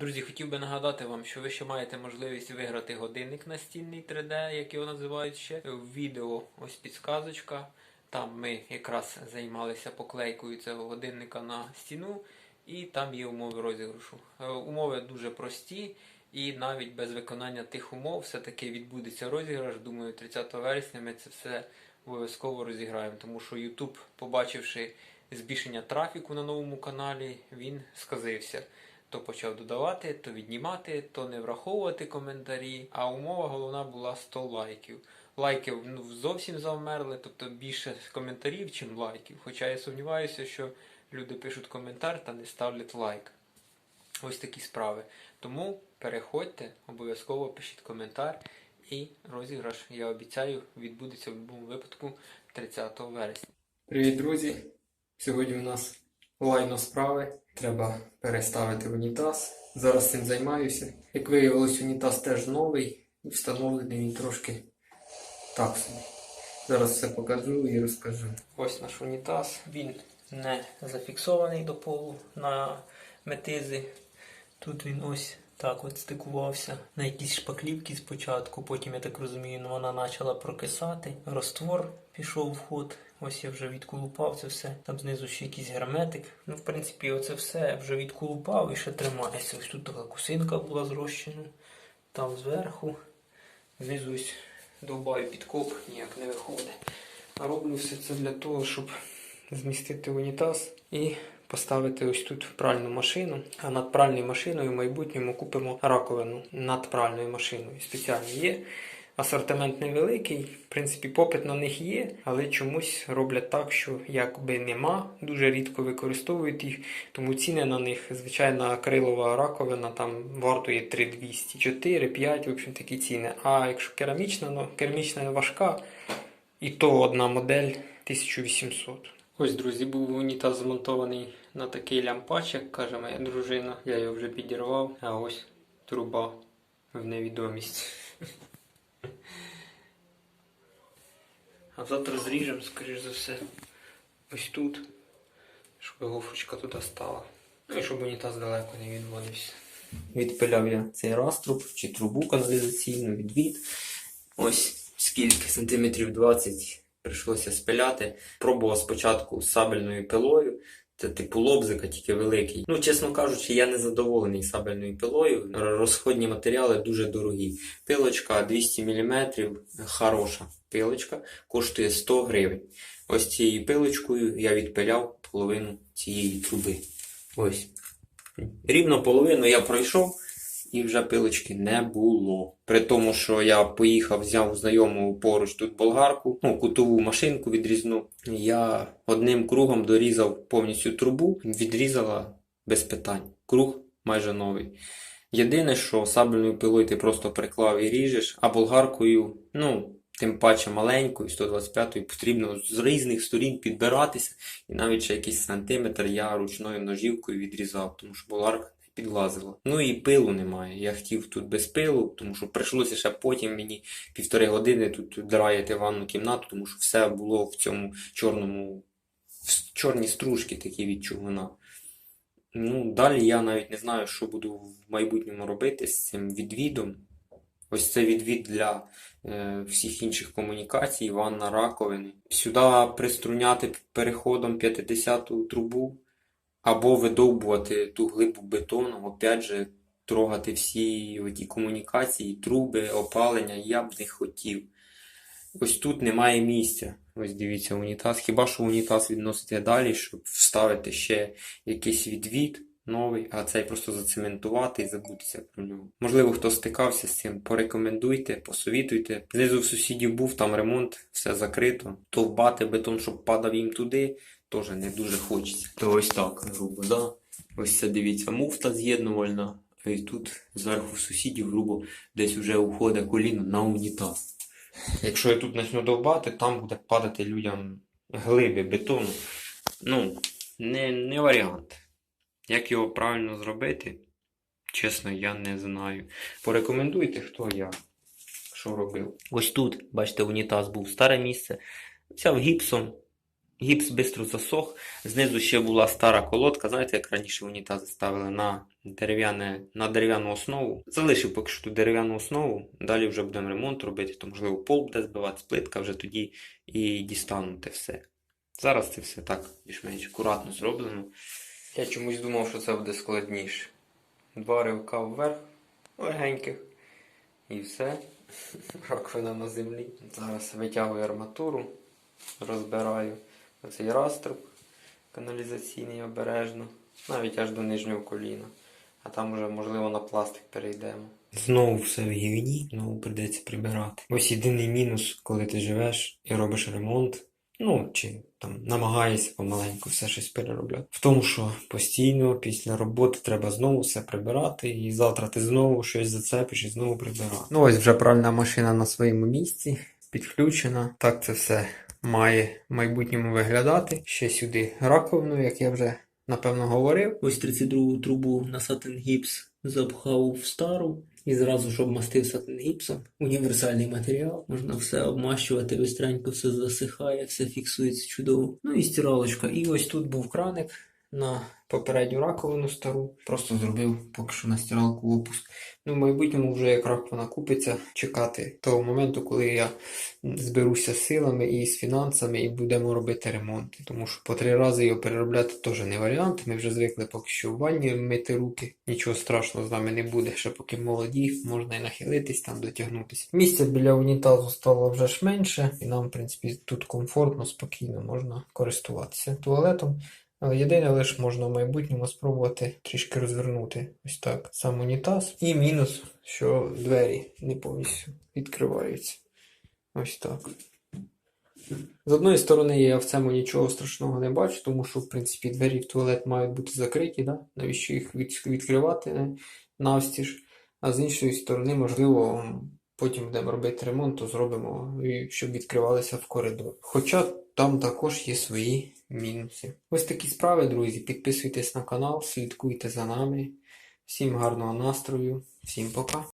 Друзі, хотів би нагадати вам, що ви ще маєте можливість виграти годинник настінний 3D, як його називають ще. В відео ось підсказочка. Там ми якраз займалися поклейкою цього годинника на стіну, і там є умови розіграшу. Е, Умови дуже прості, і навіть без виконання тих умов все-таки відбудеться розіграш. Думаю, 30 вересня ми це все обов'язково розіграємо, тому що YouTube, побачивши збільшення трафіку на новому каналі, він сказився. То почав додавати, то віднімати, то не враховувати коментарі. А умова головна була 100 лайків. Лайки ну, зовсім завмерли, тобто більше коментарів, чим лайків. Хоча я сумніваюся, що люди пишуть коментар та не ставлять лайк. Ось такі справи. Тому переходьте, обов'язково пишіть коментар і розіграш, я обіцяю, відбудеться в будь-якому випадку 30 вересня. Привіт, друзі! Сьогодні у нас лайно справи. Треба переставити унітаз. Зараз цим займаюся. Як виявилось, унітаз теж новий і встановлений він трошки так собі. Зараз все покажу і розкажу. Ось наш унітаз. Він не зафіксований до полу на метизи. Тут він ось так от стикувався на якісь шпаклівки спочатку, потім, я так розумію, вона почала прокисати. Роствор пішов в ход. Ось я вже відколупав це все. Там знизу ще якийсь герметик. Ну, в принципі, оце все я вже відколупав і ще тримається. Ось тут така кусинка була зрощена. Там зверху. Знизу ось довбаю підкоп, ніяк не виходить. Роблю все це для того, щоб змістити унітаз і поставити ось тут пральну машину. А над пральною машиною в майбутньому купимо раковину над пральною машиною. Спеціально є. Асортимент невеликий, в принципі, попит на них є, але чомусь роблять так, що якби нема, дуже рідко використовують їх, тому ціни на них, звичайна акрилова раковина там вартує 3200, 4, 5, в общем такі ціни. А якщо керамічна, ну керамічна важка, і то одна модель 1800. Ось, друзі, був унітаз змонтований на такий лямпач, як каже моя дружина. Я його вже підірвав, а ось труба в невідомість. А завтра зріжемо, скоріш за все, ось тут, щоб гофрочка туди стала. Ну і щоб унітаз далеко не відводився. Відпиляв я цей раструб чи трубу каналізаційну, відвід. Ось скільки, сантиметрів 20 прийшлося спиляти. Пробував спочатку сабельною пилою. Це типу лобзика, тільки великий. Ну, чесно кажучи, я не задоволений сабельною пилою. Розходні матеріали дуже дорогі. Пилочка 200 мм, хороша пилочка, коштує 100 гривень. Ось цією пилочкою я відпиляв половину цієї труби. Ось. Рівно половину я пройшов і вже пилочки не було. При тому, що я поїхав, взяв у знайомого поруч тут болгарку, ну, кутову машинку відрізну. Я одним кругом дорізав повністю трубу, відрізала без питань. Круг майже новий. Єдине, що сабельною пилою ти просто приклав і ріжеш, а болгаркою, ну, тим паче маленькою, 125-ю, потрібно з різних сторін підбиратися, і навіть ще якийсь сантиметр я ручною ножівкою відрізав, тому що болгарка не підлазила. Ну і пилу немає. Я хотів тут без пилу, тому що прийшлося ще потім мені півтори години тут драяти ванну кімнату, тому що все було в цьому чорному, в чорні стружки такі від човна. Ну, далі я навіть не знаю, що буду в майбутньому робити з цим відвідом. Ось це відвід для е, всіх інших комунікацій, ванна раковини. Сюди приструняти переходом 50-ту трубу, або видовбувати ту глибу бетону, опять же, трогати всі ті комунікації, труби, опалення, я б не хотів. Ось тут немає місця. Ось дивіться, унітаз. Хіба що унітаз відносити далі, щоб вставити ще якийсь відвід новий, а цей просто зацементувати і забутися про нього. Можливо, хто стикався з цим, порекомендуйте, посовітуйте. Знизу в сусідів був там ремонт, все закрито. Товбати бетон, щоб падав їм туди, теж не дуже хочеться. То ось так, грубо, да? Ось це дивіться, муфта з'єднувальна. І тут зверху сусідів, грубо, десь вже уходить коліно на унітаз. Якщо я тут почну довбати, там буде падати людям глиби бетону. Ну, не, не варіант. Як його правильно зробити, чесно, я не знаю. Порекомендуйте, хто я, що робив. Ось тут, бачите, унітаз був старе місце. Взяв гіпсом. Гіпс швидко засох. Знизу ще була стара колодка. Знаєте, як раніше унітази ставили на на дерев'яну основу. Залишив поки що ту дерев'яну основу. Далі вже будемо ремонт робити, то можливо пол буде збивати, плитка вже тоді і дістану те все. Зараз це все так більш-менш акуратно зроблено. Я чомусь думав, що це буде складніше. Два ривка вверх, легеньких, і все. Раковина на землі. Зараз витягую арматуру, розбираю оцей раструб каналізаційний обережно, навіть аж до нижнього коліна. А там уже, можливо, на пластик перейдемо. Знову все в гівні, знову прийдеться прибирати. Ось єдиний мінус, коли ти живеш і робиш ремонт, ну чи там намагаєшся помаленьку все щось переробляти. В тому, що постійно після роботи треба знову все прибирати, і завтра ти знову щось зацепиш і знову прибирати. Ну ось вже пральна машина на своєму місці, підключена. Так це все має в майбутньому виглядати. Ще сюди раковину, як я вже напевно говорив. Ось 32 трубу на сатин гіпс запхав в стару і зразу ж обмастив сатин гіпсом. Універсальний матеріал. Можна все обмащувати, бистренько все засихає, все фіксується чудово. Ну і стиралочка. І ось тут був краник на попередню раковину стару. Просто зробив поки що на стиралку опуск. Ну, в майбутньому вже як раковина купиться, чекати того моменту, коли я зберуся з силами і з фінансами і будемо робити ремонт. Тому що по три рази його переробляти теж не варіант. Ми вже звикли поки що в ванні мити руки. Нічого страшного з нами не буде. Ще поки молоді, можна і нахилитись там, дотягнутися. Місця біля унітазу стало вже ж менше, і нам, в принципі, тут комфортно, спокійно можна користуватися туалетом. Але єдине лише можна в майбутньому спробувати трішки розвернути ось так сам унітаз. І мінус, що двері не повністю відкриваються. Ось так. З одної сторони, я в цьому нічого страшного не бачу, тому що, в принципі, двері в туалет мають бути закриті, да? навіщо їх від- відкривати е, навстіж. А з іншої сторони, можливо, потім будемо робити ремонт, то зробимо, щоб відкривалися в коридор. Хоча там також є свої мінуси. Ось такі справи, друзі. Підписуйтесь на канал, слідкуйте за нами. Всім гарного настрою, всім пока.